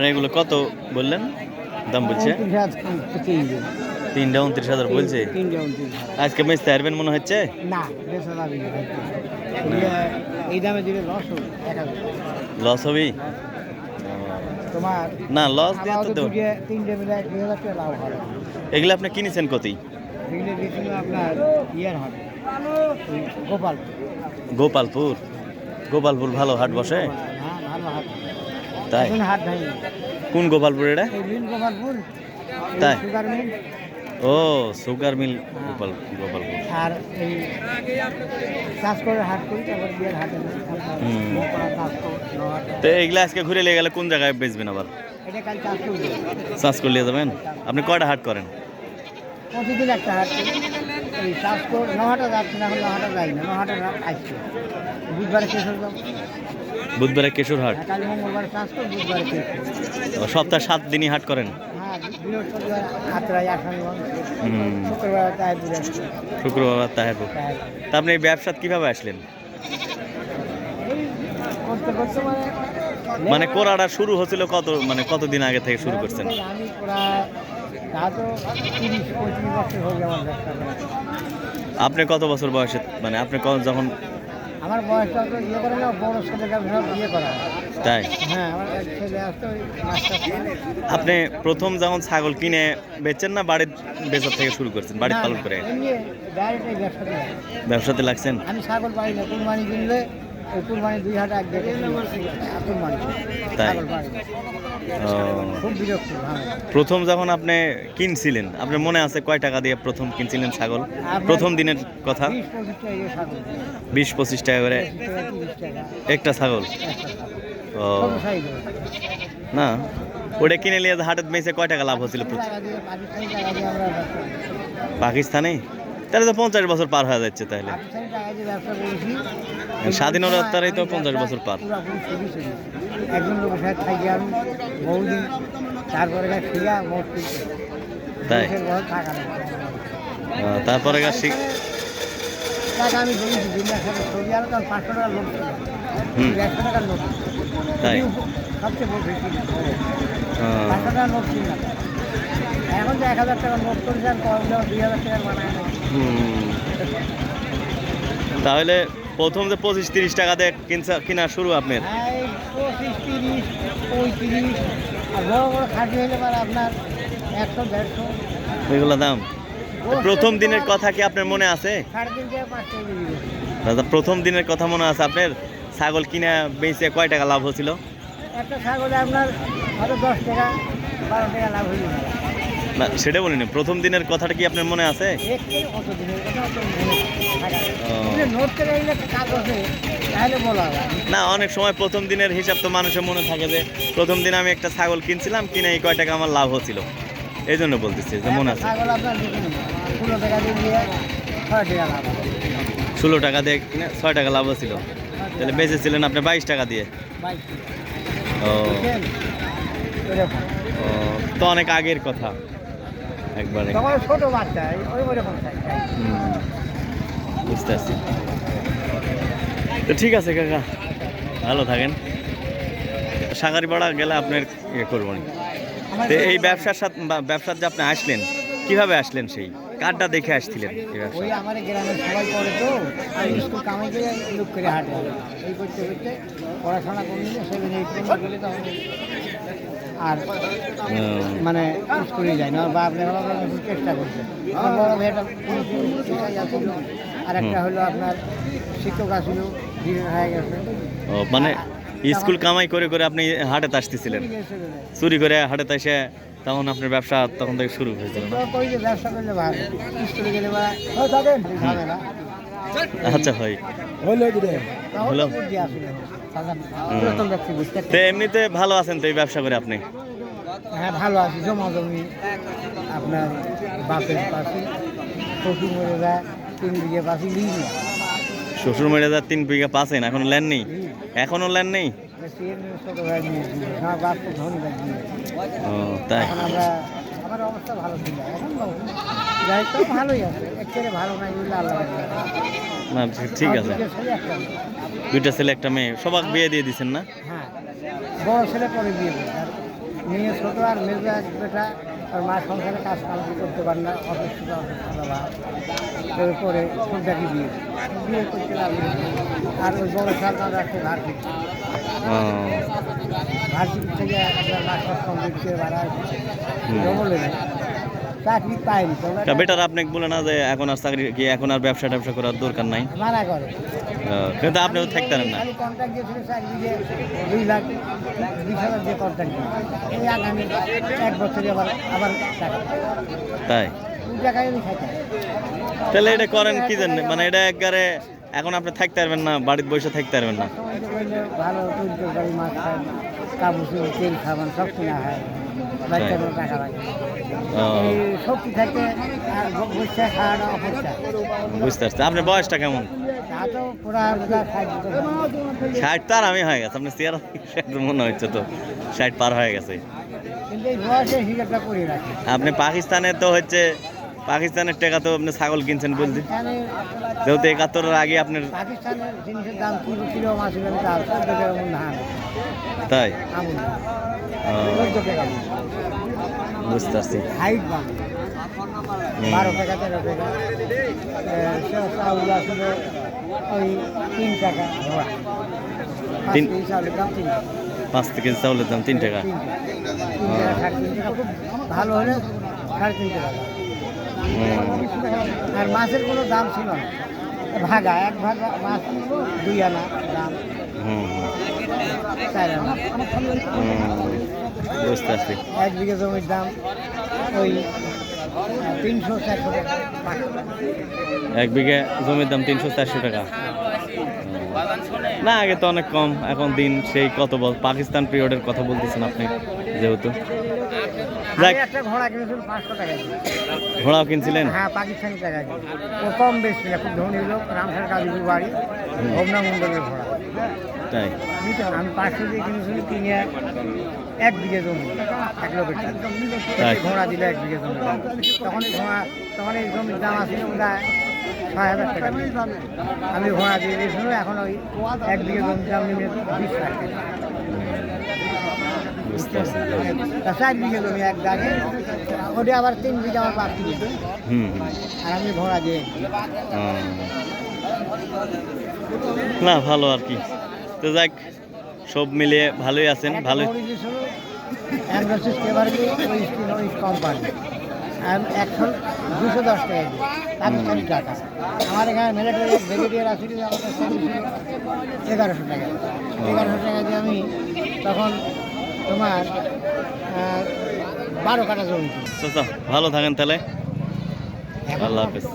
আর এগুলো কত বললেন? দাম বলছে? তিনটা উনত্রিশ হাজার বলছে? আজকে বেচতে পারবেন মনে হচ্ছে? না এই- দামে দিলে লস হবে লস হবেই তোমার না লস দিয়ে তো তো দেব তিনটে মিলে দুই হাজার টাকা লাভ হবে। এগুলো আপনি কিনেছেন কতই এগুলো দিয়েছিল আপনার ইয়ার হাট ওই গোপালপুর। গোপালপুর? ভালো হাট বসে? হ্যাঁ ভালো হাট। তাই? কোন গোপালপুর এটা? গোপালপুর। তাই? ও সুগার মিল গোপাল গোপালপুর। আর এই চাষ করে হাট করি তারপর বিয়ের হাটে। তো এগুলো আজকে ঘুরে লেগে গেলে কোন জায়গায় বেচবেন আবার? চাষ করে নিয়ে যাবেন? আপনি কয়টা হাট করেন? প্রতিদিন একটা হাট এই নহাটা যাচ্ছে না এখন নহাটা যাই না নহাটা আসছে। বুধবারে শেষ হয়ে যাব বুধবারে কেশর হাট কাল মঙ্গলবার করি বুধবারে সপ্তাহে সাত দিনই হাট করেন? হ্যাঁ। শুক্রবার তাহেরপুর তা আপনি এই ব্যবসা কীভাবে আসলেন? করতে করতে মানে মানে কোরাটা শুরু হচ্ছিল কত মানে কতদিন আগে থেকে শুরু করছেন। আপনি কত বছর বয়সে মানে আপনি যখন আমার বয়সটা তো ইয়ে করে না বড় ছেলে বিয়ে করা তাই? হ্যাঁ আপনি প্রথম যখন ছাগল কিনে বেচেন না বাড়ির বেচার থেকে শুরু করছেন বাড়ির পালন করে? ব্যবসাতে লাগছেন? আমি ছাগল পাই না কুরবানি কিনলে কুরবানি দুই হাট এক কুরবানি তাই? খুব বিরক্ত হ্যাঁ। প্রথম যখন আপনি কিনছিলেন আপনার মনে আছে কয় টাকা দিয়ে প্রথম কিনছিলেন ছাগল? প্রথম দিনের কথা? বিশ পঁচিশ টাকা করে একটা ছাগল? ও। না? ওটা কিনে নিয়ে হাটের মেসে কয় টাকা লাভ হচ্ছিল পাকিস্তানি? তাহলে তো পঞ্চাশ বছর পার হয়ে যাচ্ছে তাহলে। করেছি। স্বাধীনতারই তো পঞ্চাশ বছর পার। একজন লোকের সাথে থাকি আমি বহুদিন তারপরে তাই? তারপরে টাকা আমি দিয়েছি দিনের সাথে ছবি আর তখন পাঁচশো টাকার লোক ছিল একশো টাকার লোক তাই? সবচেয়ে বড় পাঁচশো টাকার নোট ছিল এখন তো এক হাজার টাকার নোট করেছে আর কম দেওয়া দুই হাজার টাকার বানায় তাহলে প্রথম যে পঁচিশ তিরিশ টাকা দিয়ে কিনছা কিনা শুরু আপনার? হ্যাঁ পঁচিশ তিরিশ পঁয়ত্রিশ আর বড় বড় খাসি হলে পরে আপনার একশো দেড়শো। এগুলো দাম? প্রথম দিনের কথা কি আপনার মনে আছে? প্রথম দিনের কথা মনে আছে আপনার? ছাগল কিনা বেঁচে কয় টাকা লাভ হচ্ছিল একটা ছাগলে আপনার হয়তো দশ টাকা বারো টাকা লাভ না। সেটা বলিনি প্রথম দিনের কথাটা কি আপনার মনে আছে? না। অনেক সময় প্রথম দিনের হিসাব তো মানুষের মনে থাকে যে প্রথম দিন আমি একটা ছাগল কিনছিলাম কিনে এই কয় টাকা আমার লাভ হচ্ছিল। এই জন্য বলতেছি যে মনে আছে। ষোলো টাকা দিয়ে কিনে ছয় টাকা লাভ হচ্ছিল। তাহলে বেঁচেছিলেন আপনি বাইশ টাকা দিয়ে। তো অনেক আগের কথা। একবারে। ছোটো বাচ্চা বুঝতে পারছি। তো ঠিক আছে কাকা ভালো থাকেন। সাগারি পাড়া গেলে আপনার ইয়ে করব না তো এই ব্যবসার সাথে ব্যবসার যে আপনি আসলেন কীভাবে আসলেন সেই? কার্ডটা দেখে আসছিলেন ওই আমার গ্রামের সবাই করে তো স্কুল কামাই করে লোক করে হাঁটে। এই করতে করতে পড়াশোনা সেভেন এইট গেলে তখন আর মানে স্কুলে যায় না বা চেষ্টা করছে। আমার বড় ভাইটা আর একটা হলো আপনার শিক্ষক আসছিল হয়ে গেছে। মানে স্কুল কামাই করে করে আপনি হাটেতে আসতেছিলেন? চুরি করে হাটেতে এসে তখন আপনার ব্যবসা তখন থেকে শুরু হয়েছিল আচ্ছা হয়। ব্যক্তি বুঝতে তো এমনিতে ভালো আছেন তো এই ব্যবসা করে আপনি? হ্যাঁ ভালো আছি। জমা জমি আপনার বাপের পাশে শ্বশুর মরে যায় তিন বিঘে পাশে শ্বশুর মেরে যা তিন বিঘা পাচ্ছেন এখন ল্যান নেই? এখনও ল্যান নেই? ও, তাই। ঠিক আছে। মেয়ে। দুইটা ছেলে, একটা মেয়ে। সবাক বিয়ে দিয়ে দিচ্ছেন না? হ্যাঁ। বড় ছেলে পরে বিয়ে মেয়ে ছোট আর এক বেটা। আর মা সংসারে কাজ কাম করতে পারেন না অসুস্থ অসুস্থতা বা এরপরে ছোটটাকে বিয়ে। বিয়ে করতে লাগল আর ওই বড় সাল ভার্সিটি। ও, ভার্সিটি থেকে একটা মাস্টার কমপ্লিট করে হুম। ডবল চাকরি পাইনি তো বেটার আপনি বলে না যে এখন আর চাকরি কি এখন আর ব্যবসা ট্যাবসা করার দরকার নাই। মানা করে। কিন্তু আপনিও থাকতে পারেন না। কন্ট্রাক্ট দিয়েছিল চাকরি দিয়ে দুই লাখ বিশ হাজার দিয়ে কন্ট্রাক্ট এই আগামী এক বছরে আবার আবার টাকা তাই? টাকায় আমি খাইতে তাহলে এটা করেন কি জন্য? মানে এটা একবারে এখন আপনি থাকতে পারবেন না বাড়িতে বসে থাকতে পারবেন না। ভালো তেল খাবার সব কিনা হয় বাচ্চাগুলো টাকা লাগে। শক্তি থাকে আর বসে খাওয়াটা অপরটা বুঝতে পারছি। আপনার বয়সটা কেমন। ষাট তার আমি হয়ে গেছে। আপনি চেয়ার মনে হচ্ছে তো। ষাট পার হয়ে গেছে। আপনি পাকিস্তানে তো হচ্ছে পাকিস্তানের টাকা তো আপনি ছাগল কিনছেন বলছি। যেহেতু একাত্তরের আগে আপনার পাকিস্তানের জিনিসের দাম কিলো কিলো মাছ তাই। বুঝতে পারছি। হাইট বারো টাকা তেরো টাকা। চাউল আসলে ওই তিন টাকা। পাঁচ তিন- চাউলের দাম তিন টাকা। পাঁচ কেজি চাউলের দাম তিন টাকা। ভালো হলে সাড়ে তিন টাকা। আর মাছের কোনো দাম ছিল না। ভাগা এক ভাগা মাছ দুই আনা দাম। হুম, হুম, চার আনা। হুম, বুঝতে পারছি এক বিঘে জমির দাম ওই তিনশো চারশো টাকা। এক বিঘে জমির দাম তিনশো চারশো টাকা। না আগে তো অনেক কম। এখন দিন সেই কত বল পাকিস্তান পিরিয়ডের কথা বলতেছেন আপনি যেহেতু। একটা ঘোড়া কিনেছিলাম পাঁচশো টাকা। ঘোড়াও কিনছিলেন? হ্যাঁ পাকিস্তানি টাকা দিয়ে। ও কম বেশি খুব ধনী লোক রামসার কালীপুর বাড়ি হুম। হোমনা মন্ডলের ঘোড়া। তাই? আমি পাঁচশো দিয়ে কিনেছিলাম কিনে এক বিঘে জমি এক লোকের ঘোড়া দিলে এক বিঘে জমি। তখন এই ঘোড়া তখন এই জমির দাম আছে প্রায় ছয় হাজার টাকা। আমি ঘোড়া দিয়ে দিয়েছিল এখন ওই এক বিঘে জমির দাম নেমে বিশ লাখ টাকা। চার বিঘে জমি এক দাগে। ওটা আবার তিন বিঘে আমার হুম আর আমি দিয়ে না ভালো আর কি। তো যাক সব মিলিয়ে ভালোই আছেন ভালোই। কোম্পানি দুশো দশ টাকা পাকিস্তানি টাকা। আমার এখানে মিলিটারি আছে কিন্তু আমার এগারোশো টাকা। এগারোশো টাকা দিয়ে আমি তখন তোমার বারো কাটা জমি। ভালো থাকেন তাহলে। আল্লাহ হাফেজ।